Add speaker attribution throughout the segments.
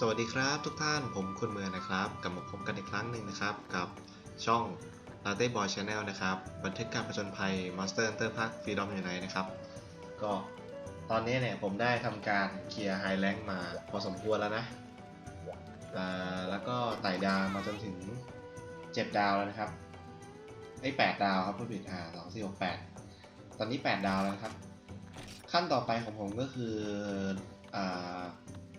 Speaker 1: สวัสดีครับทุกท่านผมคุณเมืองนะครับกลับมาพบกันอีกครั้งหนึ่งนะครับ กับช่อง Latte Boy Channel นะครับบันทึกการผจญภัย Monster Hunter Park Freedom Unite นะครับก็ตอนนี้เนี่ยผมได้ทำการเคลียร์ไฮแลงมาพอสมควรแล้วนะอ่แล้วก็ไต่ดาวมาจนถึง 7 ดาวแล้วนะครับไอ้8ดาวครับผู้ผิดอ่าสองสี่หกแปดตอนนี้ 8 ดาวแล้วครับ ขั้นต่อไปของผมก็คืออ่า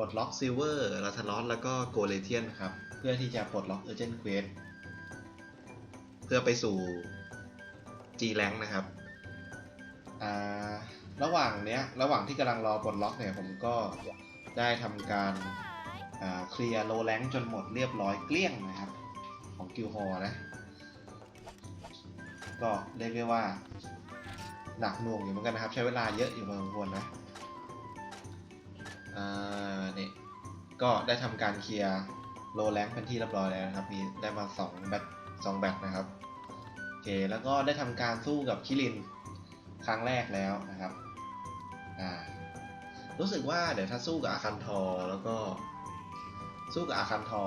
Speaker 1: ลดล็อกซิลเวอร์ลาทารอสแล้วก็โกเลเทียนครับ เพื่อที่จะปลดล็อกเอเจนเควสเพื่อไปสู่ G แรงนะครับอ่าระหว่างเนี้ย ระหว่างที่กำลังรอปลดล็อกเนี่ย ผมก็ได้ทำการเคลียร์โลแรงจนหมดเรียบร้อยเกลี้ยงนะครับ ของกิลฮอนะ ก็เรียกได้ว่าหนักหน่วงอยู่เหมือนกันนะครับ ใช้เวลาเยอะอยู่พอสมควรนะ อ่าเนี่ยก็ได้ทำการเคลียร์โลแรงเป็นที่เรียบร้อยแล้วนะครับ มีได้มา2แบต2แบตนะครับโอเคแล้วก็ได้ทำการสู้กับคิรินครั้งแรกแล้วนะครับอ่ารู้สึกว่าเดี๋ยวถ้าสู้กับอาคันทอแล้วก็สู้กับอาคันทอ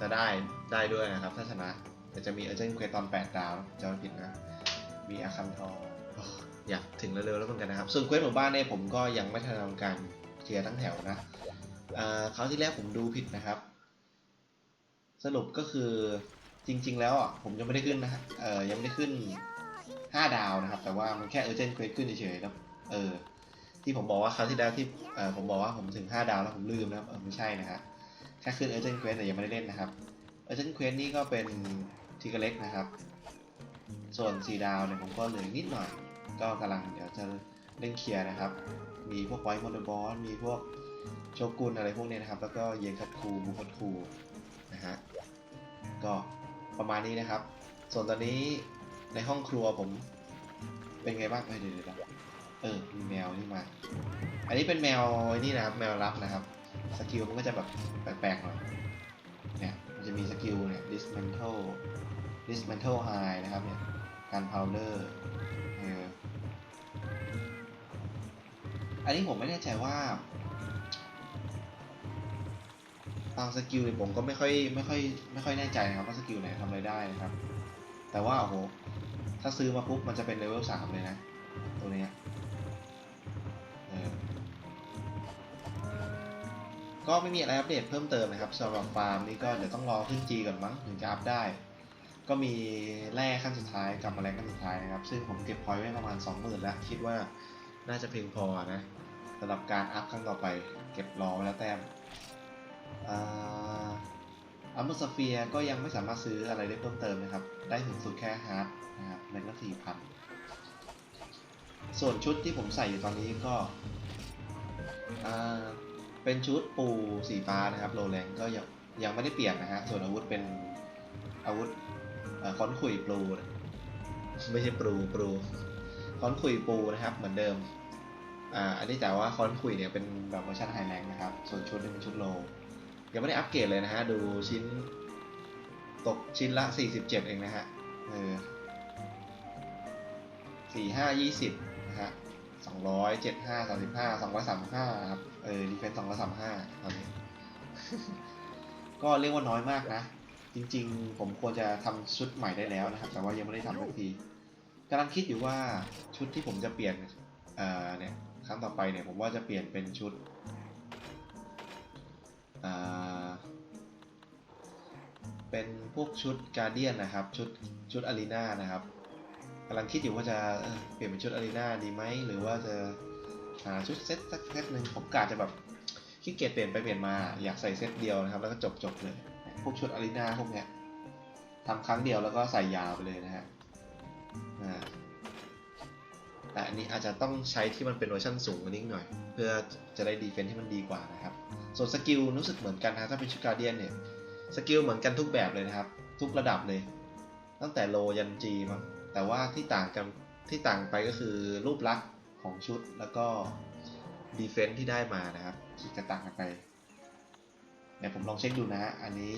Speaker 1: จะได้ได้ด้วยนะครับ ถ้าชนะแต่จะมีเอเจนต์เคตอน 8 ดาวจะไม่ผิดนะ มีอาคันทออยากถึงเร็วๆแล้วเหมือนกันนะครับ ส่วนเควสหมู่บ้านเนี่ยผมก็ยังไม่ทำการ เคลียร์ทั้งแถวนะอ่าคราวที่แล้วผมดูผิดนะครับ สรุปก็คือจริง ๆ แล้วอะผมยังไม่ได้ขึ้นนะฮะเออยังไม่ได้ขึ้น 5 ดาวนะครับ แต่ว่ามันแค่ urgent quest ขึ้นเฉยๆแล้วเออที่ผมบอกว่าคราวที่แล้วที่เออผมบอกว่าผมถึง 5 ดาวแล้วผมลืมนะครับเออไม่ใช่นะฮะแค่ขึ้น urgent quest แต่ยังไม่ได้เล่นนะครับ urgent quest นี่ก็เป็นทีกเล็กนะครับ ส่วน 4 ดาวเนี่ยผมก็เหลือนิดหน่อย ก็กำลังเดี๋ยวจะเล่นเคลียร์นะครับ มีพวกไวท์มอนเตอร์บอสมีพวกโชกุนอะไรพวกนี้นะครับ แล้วก็เยนคัตคูมูคัตคูนะฮะก็ประมาณนี้นะครับ ส่วนตอนนี้ในห้องครัวผมเป็นไงบ้างเอ้ยเดี๋ยวเดี๋ยวเดี๋ยวเออมีแมวนี่มา อันนี้เป็นแมวนี่นะครับ แมวรับนะครับสกิลมันก็จะแบบแปลกๆหน่อยเนี่ยมันจะมีสกิลเนี่ย dismantle dismantle high นะครับเนี่ยการ powder อันนี้ผมไม่แน่ใจว่าบางสกิลเนี่ยผมก็ไม่ค่อยไม่ค่อยไม่ค่อยแน่ใจนะครับว่าสกิลไหนทำอะไรได้นะครับ แต่ว่าโอ้โหถ้าซื้อมาปุ๊บมันจะเป็นเลเวลสามเลยนะ ตัวเนี้ยก็ไม่มีอะไรอัปเดตเพิ่มเติมนะครับสำหรับฟาร์มนี่ก็เดี๋ยวต้องรอขึ้นจีก่อนมั้งถึงจะอัพได้ ก็มีแร่ขั้นสุดท้ายกับแมลงขั้นสุดท้ายนะครับ ซึ่งผมเก็บพอยต์ไว้ประมาณ 20,000 แล้ว คิดว่าน่าจะเพียงพอนะ สำหรับการอัพครั้งต่อไป เก็บรอไว้แล้วแต้มอัมเบอร์สเฟียก็ยังไม่สามารถซื้ออะไรได้เพิ่มเติมนะครับ ได้ถึงสุดแค่ฮาร์ดนะครับเม็ดละสี่พันส่วนชุดที่ผมใส่อยู่ตอนนี้ก็เป็นชุดปูสีฟ้านะครับโรแรงก็ยังยังไม่ได้เปลี่ยนนะฮะส่วนอาวุธเป็นอาวุธค้อนขุยปูไม่ใช่ปูปูค้อนขุยปูนะครับเหมือนเดิม อ่าอันนี้แต่ว่าคอนขุยเนี่ยเป็นแบบเวอร์ชันไฮแรงนะครับ ส่วนชุดนี่เป็นชุดโลยังไม่ได้อัปเกรดเลยนะฮะ ดูชิ้นตกชิ้นละ 47 เองนะฮะเออสี่ห้ายี่สิบนะฮะสองร้อยเจ็ดห้าสามสิบห้าสองร้อยสามห้าครับ เออดีเฟนสองร้อยสามห้าตอนนี้ก็เรียกว่าน้อยมากนะ จริงๆ ผมควรจะทำชุดใหม่ได้แล้วนะครับ แต่ว่ายังไม่ได้ทำสักทีกำลังคิดอยู่ว่าชุดที่ผมจะเปลี่ยน เอ่อเนี่ย ครั้งต่อไปเนี่ยผมว่าจะเปลี่ยนเป็นชุดอ่าเป็นพวกชุดการเดียนนะครับ ชุดชุดอารีนานะครับกำลังคิดอยู่ว่าจะเปลี่ยนเป็นชุดอารีนาดีไหมหรือว่าจะหาชุดเซตสักเซตหนึ่งผมกะจะแบบขี้เกียจเปลี่ยนไปเปลี่ยนมาอยากใส่เซตเดียวนะครับ แล้วก็จบจบเลย พวกชุดอารีนาพวกเนี้ยทำครั้งเดียวแล้วก็ใส่ยาวไปเลยนะฮะอ่า แต่อันนี้อาจจะต้องใช้ที่มันเป็นเวอร์ชันสูงกว่านี้หน่อย เพื่อจะได้ดีเฟนที่มันดีกว่านะครับ ส่วนสกิลรู้สึกเหมือนกันนะถ้าเป็นชุดการเดียนเนี่ยสกิลเหมือนกันทุกแบบเลยนะครับ ทุกระดับเลย ตั้งแต่โลยันจีมั้งแต่ว่าที่ต่างกันที่ต่างไปก็คือรูปลักษณ์ของชุดแล้วก็ดีเฟน s ์ที่ได้มานะครับที่จะต่างกันไปเดี๋ยวผมลองเช็คดูนะ อันนี้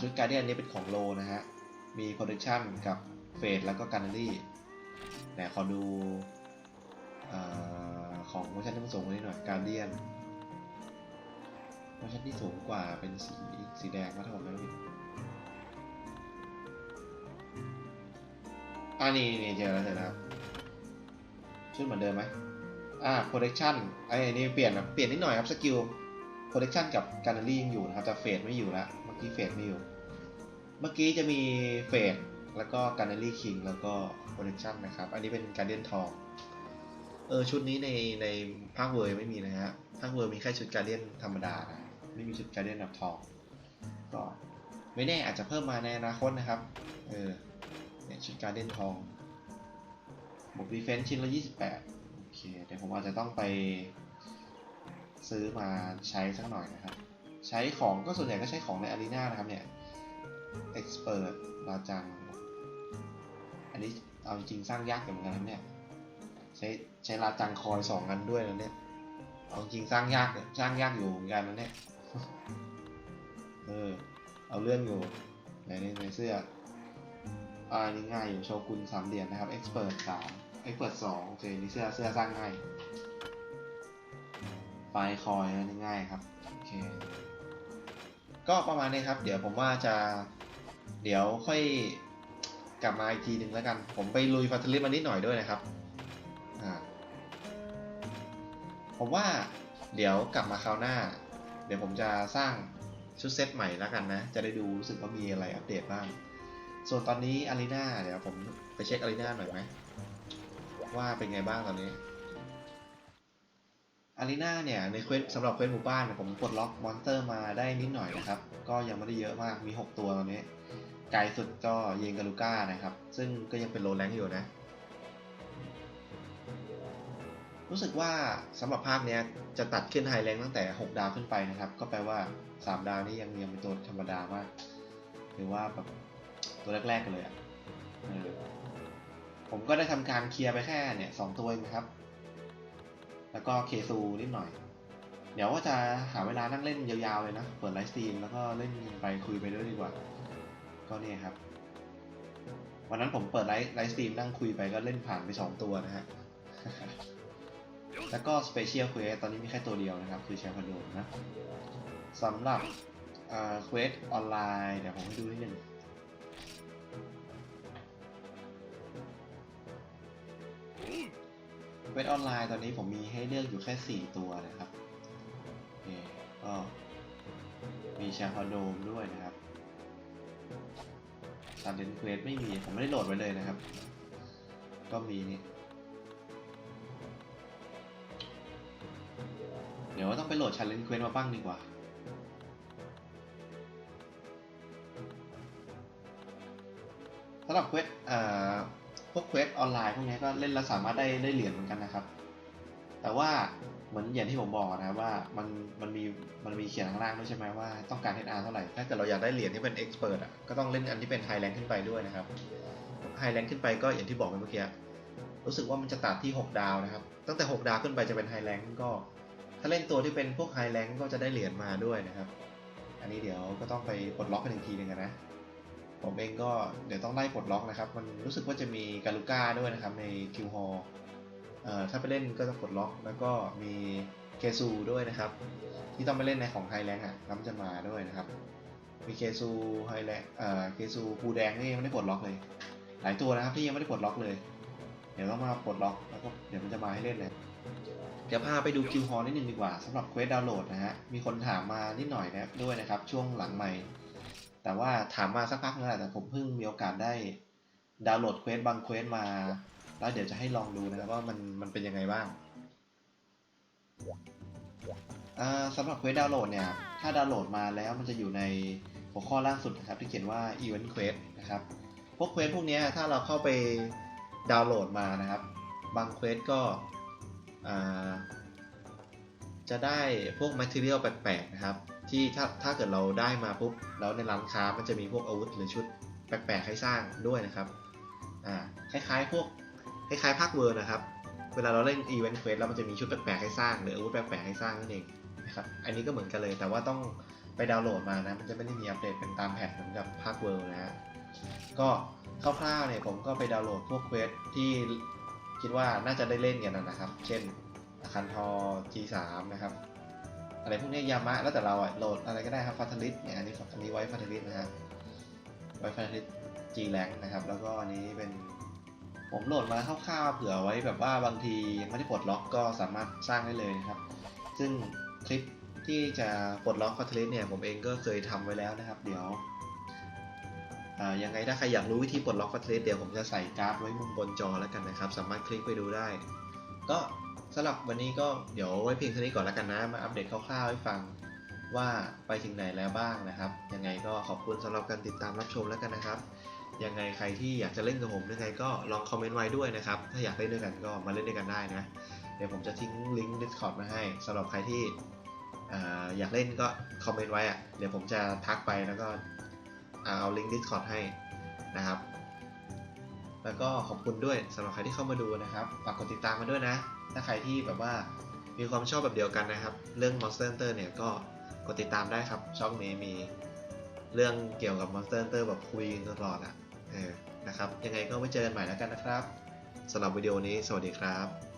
Speaker 1: ชุดการเดียนนี้เป็นของโลนะฮะมี protection กับเฟดแล้วก็การ์รี่ แต่ขอดูอของเวอร์ชันที่มันสูงกว่านี้หน่อยการเดียนวอร์ชันที่สูงกว่าเป็นสีสีแดงมาถ้าผมไม่ผิดอ่านี่นี่เจอแล้วเจอแล้วชุดเหมือนเดิมไหมอ่า protection ไอ้นี่เปลี่ยนแบบเปลี่ยนนิดหน่อยครับสกิล protection กับ gallery ยังอยู่นะครับแต่เฟดไม่อยู่แล้วเมื่อกี้เฟดไม่อยู่ เมื่อกี้จะมีเฟด แล้วก็ gallery king แล้วก็ protection นะครับ อันนี้เป็น guardian ทอง เออชุดนี้ในในภาคเวอร์ไม่มีนะฮะ ภาคเวอร์มีแค่ชุด guardian ธรรมดานะ ไม่มีชุด guardian แบบทอง ก็ไม่แน่อาจจะเพิ่มมาในอนาคตนะครับ เออเนี่ยชุด guardian ทองบวก defense ชิ้นละ 28 โอเค เดี๋ยวผมอาจจะต้องไปซื้อมาใช้สักหน่อยนะครับ ใช้ของก็ส่วนใหญ่ก็ใช้ของในอารีนานะครับเนี่ย expert ลาจัง อันนี้เอาจริงสร้างยากเหมือนกันครับเนี่ย ใช้ใช้ลาจังคอยสองกันด้วยนะเนี่ย เอาจริงสร้างยากสร้างยากอยู่เหมือนกันนะเนี่ย เออ เอาเรื่องอยู่ในในในเสื้ออ่านี่ง่ายอยู่โชกุนสามเหรียญนะครับ expert สาม expert สองโอเคนี่เสื้อเสื้อสร้างง่ายไฟคอยนะนี่ง่ายครับโอเคก็ประมาณนี้ครับ เดี๋ยวผมว่าจะเดี๋ยวค่อย กลับมาอีกทีหนึ่งแล้วกัน ผมไปลุยฟัตเทอริสมานิดหน่อยด้วยนะครับผมว่าเดี๋ยวกลับมาคราวหน้า เดี๋ยวผมจะสร้างชุดเซตใหม่แล้วกันนะ จะได้ดูรู้สึกว่ามีอะไรอัปเดตบ้าง ส่วนตอนนี้อารีนาเดี๋ยวผมไปเช็คอารีนาหน่อยไหมว่าเป็นไงบ้างตอนนี้อารีนาเนี่ยในเควสสำหรับเควสหมู่บ้านผมกดล็อกมอนสเตอร์มาได้นิดหน่อยนะครับ ก็ยังไม่ได้เยอะมากมี 6 ตัวตอนนี้ ไกลสุดก็เยงกาลูก้านะครับ ซึ่งก็ยังเป็นโลแรงอยู่นะ รู้สึกว่าสำหรับภาคเนี้ยจะตัดขึ้นไฮแรงตั้งแต่ 6 ดาวขึ้นไปนะครับ ก็แปลว่า 3 ดาวนี่ยังยังเป็นตัวธรรมดามากหรือว่าแบบตัวแรกๆกันเลยอะ่ะผมก็ได้ทำการเคลียร์ไปแค่เนี่ยสองตัวเองครับ แล้วก็เคซูนิดหน่อย เดี๋ยวว่าจะหาเวลานั่งเล่นยาวๆเลยนะ เปิดไลฟ์สตรีมแล้วก็เล่นไปคุยไปด้วยดีกว่า ก็เนี่ยครับ วันนั้นผมเปิดไลฟ์ไลฟ์สตรีมนั่งคุยไปก็เล่นผ่านไปสองตัวนะฮะ แล้วก็สเปเชียลเควสตอนนี้มีแค่ตัวเดียวนะครับ คือแชร์คอนโดนะสำหรับเควสออนไลน์เดี๋ยวผมให้ดูนิดนึงเควสออนไลน์ตอนนี้ผมมีให้เลือกอยู่แค่ 4 ตัวนะครับโอเคก็มีแชร์คอนโดมด้วยนะครับ ซันเดนเควสไม่มี ผมไม่ได้โหลดไว้เลยนะครับ ก็มีนี่ เดี๋ยวว่าต้องไปโหลด Challenge Quest มาบ้างดีกว่าสำหรับเควสอ่าพวกเควสออนไลน์พวกนี้ก็เล่นแล้วสามารถได้ได้เหรียญเหมือนกันนะครับ แต่ว่า เหมือนอย่างที่ผมบอกนะว่ามันมันมีมันมีเขียนข้างล่างด้วยใช่ไหมว่าต้องการ HR เท่าไหร่ ถ้าเกิดเราอยากได้เหรียญที่เป็น Expert อะก็ต้องเล่นอันที่เป็น High Rank ขึ้นไปด้วยนะครับ High Rank ขึ้นไปก็อย่างที่บอกไปเมื่อกี้รู้สึกว่ามันจะตัดที่ 6 ดาวนะครับ ตั้งแต่ 6 ดาวขึ้นไปจะเป็น High Rank ก็ ถ้าเล่นตัวที่เป็นพวก High Rank ก็จะได้เหรียญมาด้วยนะครับ อันนี้เดี๋ยวก็ต้องไปปลดล็อกกันอีกทีหนึงนะผมเองก็เดี๋ยวต้องไล่ปลดล็อกนะครับ มันรู้สึกว่าจะมีการูก้าด้วยนะครับในคิวฮอลเอ่อ ถ้าไปเล่นก็ต้องปลดล็อก แล้วก็มีเคซูด้วยนะครับ ที่ต้องไปเล่นในของไฮแลงอะแล้วมันจะมาด้วยนะครับ มีเคซูไฮแลงเอ่อเคซูภูแดงนี่ยังไม่ได้ปลดล็อกเลย หลายตัวนะครับที่ยังไม่ได้ปลดล็อกเลย เดี๋ยวต้องมาปลดล็อกแล้วก็เดี๋ยวมันจะมาให้เล่นเลยเดี๋ยวพาไปดูคิวฮอลนิดนึงดีกว่าสำหรับเควสดาวน์โหลดนะฮะมีคนถามมานิดหน่อยนะด้วยนะครับ ช่วงหลังใหม่ แต่ว่าถามมาสักพักนึงแหละแต่ผมเพิ่งมีโอกาสได้ดาวน์โหลดเควสบางเควสมา แล้วเดี๋ยวจะให้ลองดูนะครับว่ามันมันเป็นยังไงบ้างสำหรับเควสดาวน์โหลดเนี่ย ถ้าดาวน์โหลดมาแล้วมันจะอยู่ในหัวข้อล่างสุดนะครับ ที่เขียนว่า Event Quest นะครับ พวกเควสพวกนี้ถ้าเราเข้าไปดาวน์โหลดมานะครับ บางเควสก็จะได้พวก Material แปลกๆนะครับ ที่ถ้าถ้าเกิดเราได้มาปุ๊บ แล้วในร้านค้ามันจะมีพวกอาวุธหรือชุดแปลกๆให้สร้างด้วยนะครับอ่าคล้ายๆ พวก คล้ายๆภาคเวอร์นะครับ เวลาเราเล่นอีเวนต์เควสแล้วมันจะมีชุดแปลกๆให้สร้างหรืออาวุธแปลกๆให้สร้างนั่นเองนะครับอันนี้ก็เหมือนกันเลยแต่ว่าต้องไปดาวน์โหลดมานะมันจะไม่ได้มีอัปเดตเป็นตามแพทเหมือนกับภาคเวอร์นะฮะก็คร่าวๆเนี่ยผมก็ไปดาวน์โหลดพวกเควสที่คิดว่าน่าจะได้เล่นกันนะครับ เช่นอาคันทอ G3 นะครับอะไรพวกนี้ยยามะแล้วแต่เราอะโหลดอะไรก็ได้ครับฟาทลิสเนี่ยอันนี้อันนี้ไว้ฟาทลิสนะฮะไว้ฟาทลิสจีแรงนะครับ แล้วก็อันนี้เป็น ผมโหลดมาคร่าวๆเผื่อไว้แบบว่าบางทียังไม่ได้ปลดล็อกก็สามารถสร้างได้เลยนะครับ ซึ่งคลิปที่จะปลดล็อกฟาทลิสเนี่ยผมเองก็เคยทำไว้แล้วนะครับ เดี๋ยวยังไงถ้าใครอยากรู้วิธีปลดล็อกฟาทลิสเดี๋ยวผมจะใส่กราฟไว้มุมบนจอแล้วกันนะครับ สามารถคลิกไปดูได้ ก็สำหรับวันนี้ก็เดี๋ยวไว้เพียงเท่านี้ก่อนแล้วกันนะ มาอัปเดตคร่าวๆให้ฟังว่าไปถึงไหนแล้วบ้างนะครับ ยังไงก็ขอบคุณสำหรับการติดตามรับชมแล้วกันนะครับ ยังไงใครที่อยากจะเล่นกับผมยังไงก็ลองคอมเมนต์ไว้ด้วยนะครับ ถ้าอยากเล่นด้วยกันก็มาเล่นด้วยกันได้นะ เดี๋ยวผมจะทิ้งลิงก์ Discord มาให้สำหรับใครที่อยากเล่นก็คอมเมนต์ไว้อะเดี๋ยวผมจะทักไปแล้วก็เอาลิงก์ Discord ให้นะครับ แล้วก็ขอบคุณด้วยสำหรับใครที่เข้ามาดูนะครับฝากกดติดตามมาด้วยนะ ถ้าใครที่แบบว่ามีความชอบแบบเดียวกันนะครับ เรื่อง Monster Hunter เนี่ยก็กดติดตามได้ครับช่องนี้มีเรื่องเกี่ยวกับ Monster Hunter แบบคุยกันตลอดอะ นะครับ ยังไงก็ไว้เจอกันใหม่แล้วกันนะครับสำหรับวิดีโอนี้สวัสดีครับ